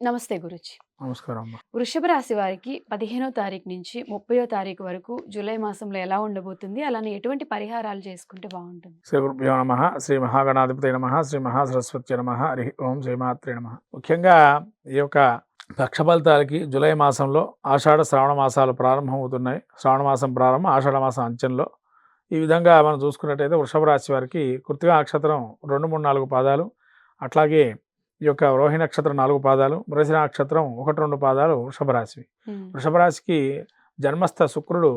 నమస్తే గురుజీ. నమస్కారం అమ్మ. వృషభ రాశి వారికి పదిహేనో తారీఖు నుంచి ముప్పయో తారీఖు వరకు జూలై మాసంలో ఎలా ఉండబోతుంది? అలానే ఎటువంటి పరిహారాలు చేసుకుంటే బాగుంటుంది? శ్రీ గురుభ్యో నమ శ్రీ మహాగణాధిపతి నమ శ్రీ మహాసరస్వతి నమ హరి ఓం శ్రీమాత్రే నమ. ముఖ్యంగా ఈ యొక్క పక్ష ఫలితాలకి జూలై మాసంలో ఆషాఢ శ్రావణ మాసాలు ప్రారంభమవుతున్నాయి. శ్రావణ మాసం ప్రారంభం ఆషాఢ మాసం అంచెంలో ఈ విధంగా మనం చూసుకున్నట్టయితే వృషభ రాశి వారికి కృతిగా నక్షత్రం రెండు మూడు నాలుగు పాదాలు. అట్లాగే ఈ యొక్క రోహిణి నక్షత్రం నాలుగు పాదాలు మృగశిర నక్షత్రం ఒకటి రెండు పాదాలు వృషభ రాశి ఉమ్, వృషభ రాశికి జన్మస్థ శుక్రుడు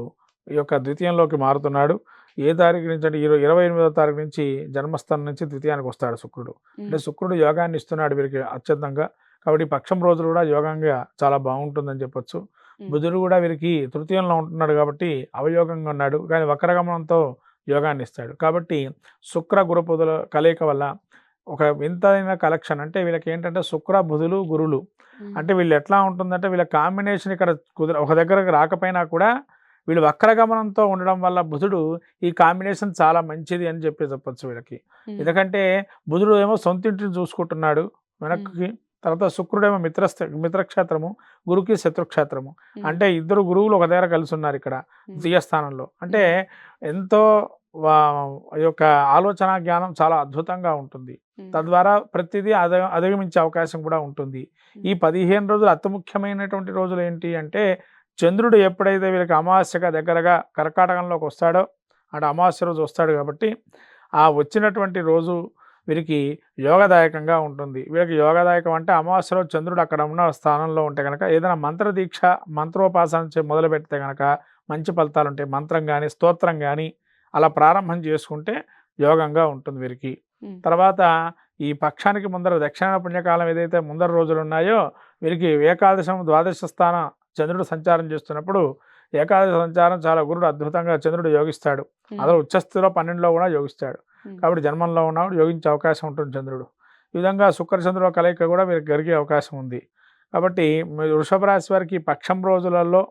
ఈ యొక్క ద్వితీయంలోకి మారుతున్నాడు. ఏ తారీఖు నుంచి అంటే ఇరవై ఇరవై ఎనిమిదో తారీఖు నుంచి జన్మస్థానం నుంచి ద్వితీయానికి వస్తాడు శుక్రుడు. అంటే శుక్రుడు యోగాన్ని ఇస్తున్నాడు వీరికి అత్యంతంగా. కాబట్టి పక్షం రోజులు కూడా యోగంగా చాలా బాగుంటుందని చెప్పొచ్చు. బుధుడు కూడా వీరికి తృతీయంలో ఉంటున్నాడు కాబట్టి అవయోగంగా ఉన్నాడు. కానీ వక్రగమనంతో యోగాన్ని ఇస్తాడు. కాబట్టి శుక్ర గురుపుదుల కలయిక వల్ల ఒక వింతైన కలెక్షన్. అంటే వీళ్ళకి ఏంటంటే శుక్ర బుధులు గురులు. అంటే వీళ్ళు ఎట్లా ఉంటుందంటే వీళ్ళ కాంబినేషన్ ఇక్కడ కుదిర ఒక దగ్గరకు రాకపోయినా కూడా వీళ్ళు వక్రగమనంతో ఉండడం వల్ల బుధుడు ఈ కాంబినేషన్ చాలా మంచిది అని చెప్పి చెప్పొచ్చు వీళ్ళకి. ఎందుకంటే బుధుడు ఏమో సొంత ఇంటిని చూసుకుంటున్నాడు. వెనక్కి తర్వాత శుక్రుడేమో మిత్రస్థ మిత్రక్షేత్రము గురుకి శత్రుక్షేత్రము. అంటే ఇద్దరు గురువులు ఒక దగ్గర కలిసి ఉన్నారు ఇక్కడ ద్వితీయ స్థానంలో అంటే ఎంతో యొక్క ఆలోచన జ్ఞానం చాలా అద్భుతంగా ఉంటుంది. తద్వారా ప్రతిదీ అద అధిగమించే అవకాశం కూడా ఉంటుంది. ఈ పదిహేను రోజులు అతి ముఖ్యమైనటువంటి రోజులు ఏంటి అంటే చంద్రుడు ఎప్పుడైతే వీళ్ళకి అమావాస్యగా దగ్గరగా కర్కాటకంలోకి వస్తాడో అటు అమావాస్య రోజు వస్తాడు కాబట్టి ఆ వచ్చినటువంటి రోజు వీరికి యోగదాయకంగా ఉంటుంది. వీళ్ళకి యోగదాయకం అంటే అమావాస్య రోజు చంద్రుడు అక్కడ ఉన్న స్థానంలో ఉంటే కనుక ఏదైనా మంత్ర దీక్ష మంత్రోపాసన మొదలు పెడితే కనుక మంచి ఫలితాలు ఉంటాయి. మంత్రం కానీ స్తోత్రం కానీ అలా ప్రారంభం చేసుకుంటే యోగంగా ఉంటుంది వీరికి. తర్వాత ఈ పక్షానికి ముందర దక్షిణ పుణ్యకాలం ఏదైతే ముందర రోజులు ఉన్నాయో వీరికి ఏకాదశం ద్వాదశ స్థాన చంద్రుడు సంచారం చేస్తున్నప్పుడు ఏకాదశ సంచారం చాలా గురుడు అద్భుతంగా చంద్రుడు యోగిస్తాడు. అదే ఉచ్చస్థితిలో పన్నెండులో కూడా యోగిస్తాడు. కాబట్టి జన్మంలో ఉన్నవాడు యోగించే అవకాశం ఉంటుంది చంద్రుడు. ఈ విధంగా శుక్ర చంద్రుల కలయిక కూడా వీరికి జరిగే అవకాశం ఉంది. కాబట్టి వృషభ రాశి వారికి ఈ పక్షం రోజులలో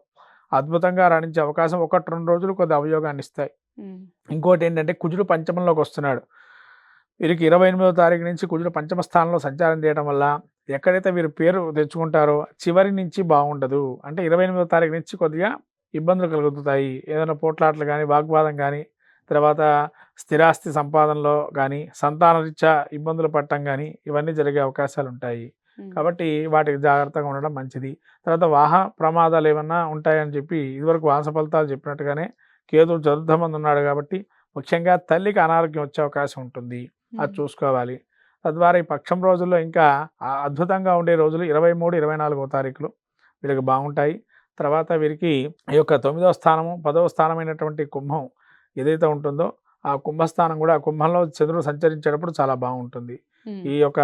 అద్భుతంగా రాణించే అవకాశం ఒకటి రెండు రోజులు కొద్ది అవయోగాన్ని ఇస్తాయి. ఇంకోటి ఏంటంటే కుజుడు పంచమంలోకి వస్తున్నాడు. వీరికి ఇరవై ఎనిమిదో తారీఖు నుంచి కుజుడు పంచమ స్థానంలో సంచారం చేయడం వల్ల ఎక్కడైతే వీరు పేరు తెచ్చుకుంటారో చివరి నుంచి బాగుండదు. అంటే ఇరవై ఎనిమిదో తారీఖు నుంచి కొద్దిగా ఇబ్బందులు కలుగుతాయి. ఏదైనా పోట్లాట్లు కానీ వాగ్వాదం కానీ తర్వాత స్థిరాస్తి సంపాదనలో కానీ సంతానరీత్యా ఇబ్బందులు పడటం కానీ ఇవన్నీ జరిగే అవకాశాలు ఉంటాయి కాబట్టి వాటికి జాగ్రత్తగా ఉండడం మంచిది. తర్వాత వాహన ప్రమాదాలు ఏమన్నా ఉంటాయని చెప్పి ఇదివరకు వాస ఫలితాలు చెప్పినట్టుగానే కేతువు చతుర్థ మంది ఉన్నాడు కాబట్టి ముఖ్యంగా తల్లికి అనారోగ్యం వచ్చే అవకాశం ఉంటుంది. అది చూసుకోవాలి. తద్వారా ఈ పక్షం రోజుల్లో ఇంకా అద్భుతంగా ఉండే రోజులు ఇరవై మూడు ఇరవై నాలుగో తారీఖులు వీళ్ళకి బాగుంటాయి. తర్వాత వీరికి ఈ యొక్క తొమ్మిదవ స్థానము పదవ స్థానమైనటువంటి కుంభం ఏదైతే ఉంటుందో ఆ కుంభస్థానం కూడా ఆ కుంభంలో చంద్రుడు సంచరించేటప్పుడు చాలా బాగుంటుంది. ఈ యొక్క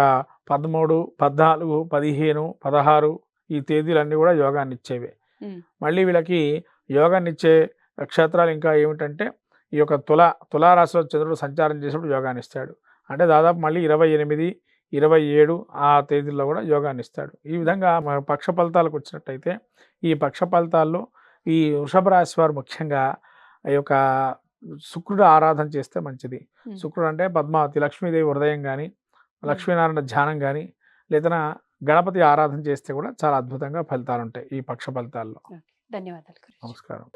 పదమూడు పద్నాలుగు పదిహేను పదహారు ఈ తేదీలన్నీ కూడా యోగాన్ని ఇచ్చేవే మళ్ళీ వీళ్ళకి యోగాన్ని ఇచ్చే నక్షత్రాలు ఇంకా ఏమిటంటే ఈ యొక్క తుల తులారాశిలో చంద్రుడు సంచారం చేసినప్పుడు యోగాన్ని ఇస్తాడు అంటే దాదాపు మళ్ళీ ఇరవై ఎనిమిది ఇరవై ఏడు ఆ తేదీల్లో కూడా యోగాన్ని ఇస్తాడు ఈ విధంగా పక్ష ఫలితాలకు వచ్చినట్టయితే ఈ పక్ష ఫలితాల్లో ఈ వృషభ రాశి వారు ముఖ్యంగా ఈ యొక్క శుక్రుడు ఆరాధన చేస్తే మంచిది. శుక్రుడు అంటే పద్మావతి లక్ష్మీదేవి హృదయం కానీ లక్ష్మీనారాయణ ధ్యానం కానీ లేదా గణపతి ఆరాధన చేస్తే కూడా చాలా అద్భుతంగా ఫలితాలు ఉంటాయి ఈ పక్ష ఫలితాల్లో. ధన్యవాదాలు నమస్కారం.